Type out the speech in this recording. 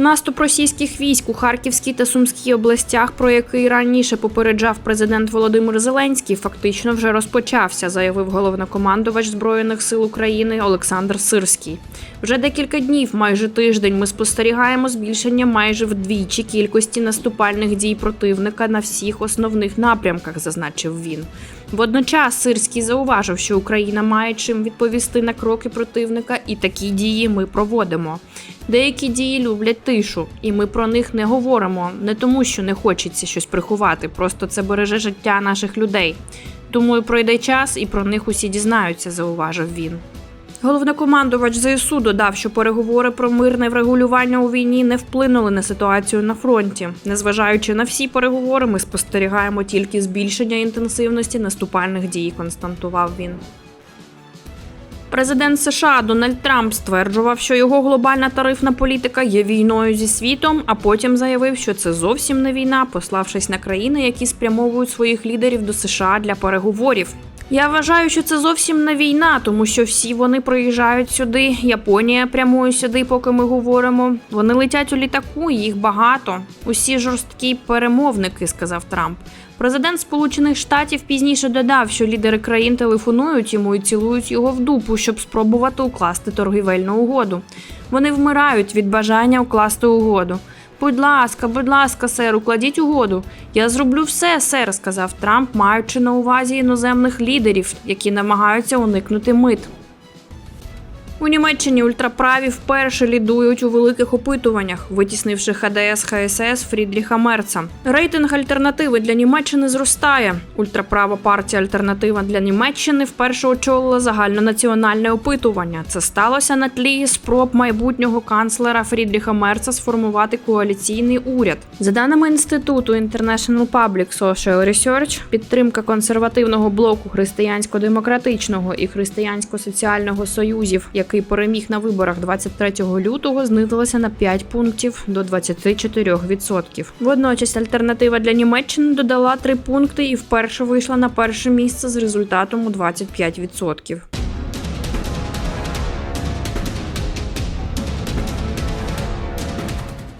Наступ російських військ у Харківській та Сумській областях, про який раніше попереджав президент Володимир Зеленський, фактично вже розпочався, заявив головнокомандувач Збройних сил України Олександр Сирський. Вже декілька днів, майже тиждень, ми спостерігаємо збільшення майже вдвічі кількості наступальних дій противника на всіх основних напрямках, зазначив він. Водночас Сирський зауважив, що Україна має чим відповісти на кроки противника, і такі дії ми проводимо. Деякі дії люблять тишу, і ми про них не говоримо не тому, що не хочеться щось приховати, просто це береже життя наших людей. Тому пройде час, і про них усі дізнаються, зауважив він. Головнокомандувач ЗСУ додав, що переговори про мирне врегулювання у війні не вплинули на ситуацію на фронті. Незважаючи на всі переговори, ми спостерігаємо тільки збільшення інтенсивності наступальних дій, констатував він. Президент США Дональд Трамп стверджував, що його глобальна тарифна політика є війною зі світом, а потім заявив, що це зовсім не війна, пославшись на країни, які спрямовують своїх лідерів до США для переговорів. Я вважаю, що це зовсім не війна, тому що всі вони приїжджають сюди. Японія прямує сюди, поки ми говоримо. Вони летять у літаку, їх багато. Усі жорсткі перемовники, сказав Трамп. Президент Сполучених Штатів пізніше додав, що лідери країн телефонують йому і цілують його в дупу, щоб спробувати укласти торгівельну угоду. Вони вмирають від бажання укласти угоду. Будь ласка, будь ласка, сер, укладіть угоду. Я зроблю все, сер, сказав Трамп, маючи на увазі іноземних лідерів, які намагаються уникнути мит. У Німеччині ультраправі вперше лідують у великих опитуваннях, витіснивши ХДС ХСС Фрідріха Мерца. Рейтинг альтернативи для Німеччини зростає. Ультраправа партія Альтернатива для Німеччини вперше очолила загальнонаціональне опитування. Це сталося на тлі спроб майбутнього канцлера Фрідріха Мерца сформувати коаліційний уряд. За даними інституту International Public Social Research, підтримка консервативного блоку християнсько-демократичного і християнсько-соціального союзів, який переміг на виборах 23 лютого, знизилася на 5 пунктів до 24%. Водночас альтернатива для Німеччини додала 3 пункти і вперше вийшла на перше місце з результатом у 25%.